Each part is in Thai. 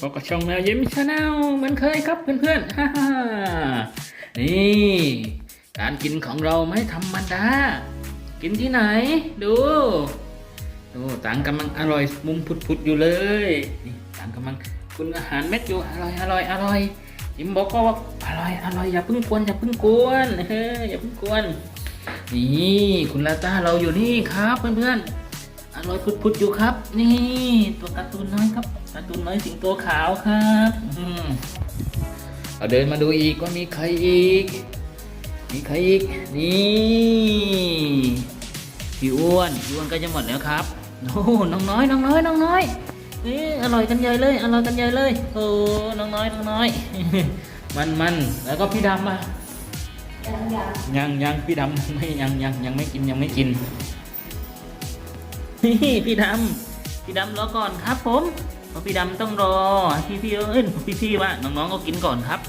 พบกับช่องแมวยิ้มชาแนลเหมือนเคยครับเพื่อนๆฮ่าฮ่านี่ การกินของเราไม่ธรรมดา กินที่ไหน ดู ดูต่างกำลังอร่อยมุมผุดๆอยู่เลยนี่ต่างกำลังคุณอาหารเม็ดอยู่อร่อยอร่อยอร่อยยิ้มบอกก็ว่าอร่อยอร่อยอย่าเพิ่งกวนอย่าเพิ่งกวนเฮ้ยอย่าเพิ่งกวนนี่คุณลาต้าเราอยู่นี่ครับเพื่อนๆ อร่อยพุดๆอยู่ครับ นี่ตัวการ์ตูนน้อยครับการ์ตูนน้อยสิงโตขาวครับอืมเอาเดินมาดูอีกว่ามีใครอีก มีใครอีก นี่พี่อ้วนพี่อ้วนก็จะหมดแล้วครับโอ้น้องน้อยน้องน้อยน้องน้อยนี่อร่อยกันใหญ่เลยอร่อยกันใหญ่เลยโอ้น้องน้อยน้องน้อย มันมันแล้วก็พี่ดำอะยังยังยังยังพี่ดำไม่ยังยังยังไม่กินยังไม่กิน นี่พี่ดำพี่ดำรอก่อนครับ ผมเพราะพี่ดำต้องรอพี่พี่เอ้ยพี่พี่ว่าน้องๆก็กินก่อนครับ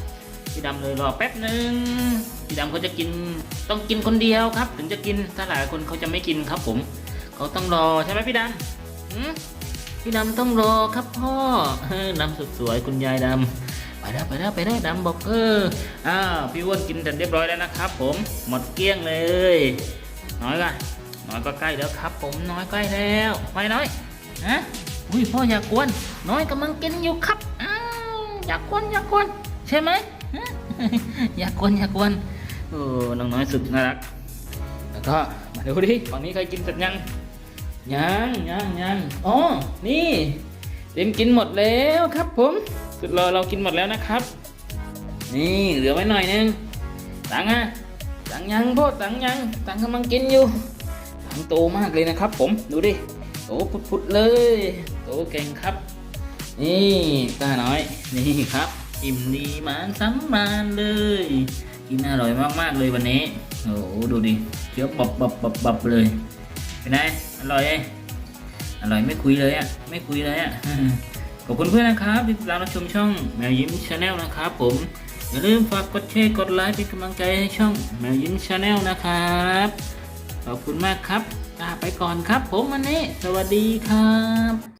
พี่ดำเลยรอแป๊บหนึ่งพี่ดำเขาจะกินต้องกินคนเดียวครับ ถึงจะกินถ้าหลายคนเขาจะไม่กินครับ ผมเขาต้องรอใช่ไหมพี่ดำหืมพี่ดำต้องรอครับพ่อดำสุดสวยคุณยายดำไปแล้ไปแล้ไปแล้ดำบอกเอออ้าวพี่อ้วนกินเสร็จเรียบร้อยแล้วนะครับ ผมหมดเกลี้ยงเลยน้อยก็น้ น้อยก็ใกล้แล้วครับ ผมน้อยใกล้แล้วไปน้อยฮะอุ้ยพ่ออย่ากวน น้อยกำลังกินอยู่ครับอ้าวอย่ากวนอย่ากวนใช่ไหมฮะอย่ากวนอย่ากวนโอ้น้องน้อยสุดน่ารักแล้วก็มาดูดิฝั่งนี้ใครกินเสร็จยังยังยังยังอ๋อนี่เต็มกินหมดแล้วครับ ผมสุดรอเรากินหมดแล้วนะครับ นี่เหลือไว้หน่อยนึงตังอะตังยังพ่อตังยังตังกำลังกินอยู่ โตมากเลยนะครับ ผมดูดิโตพุดๆเลยโตเก่งครับ นี่ตาน้อยนี่ครับ อิ่มดีมานสำมานเลยกินอร่อยมากๆเลยวันนี้โอ้โหดูดิเคี้ยวปับปับปับปับเลยเป็นไงอร่อยอร่อยไม่คุยเลยอะไม่คุยเลยอะขอบคุณเพื่อนนะครับที่ติดตามรับชมช่องแมวยิ้มชาแนลนะครับผมอย่าลืมฝากกดแชร์กดไลค์เป็นกำลังใจให้ช่องแมวยิ้มชาแนลนะครับ ขอบคุณมากครับลาไปก่อนครับ ผมวันนี้ สวัสดีครับ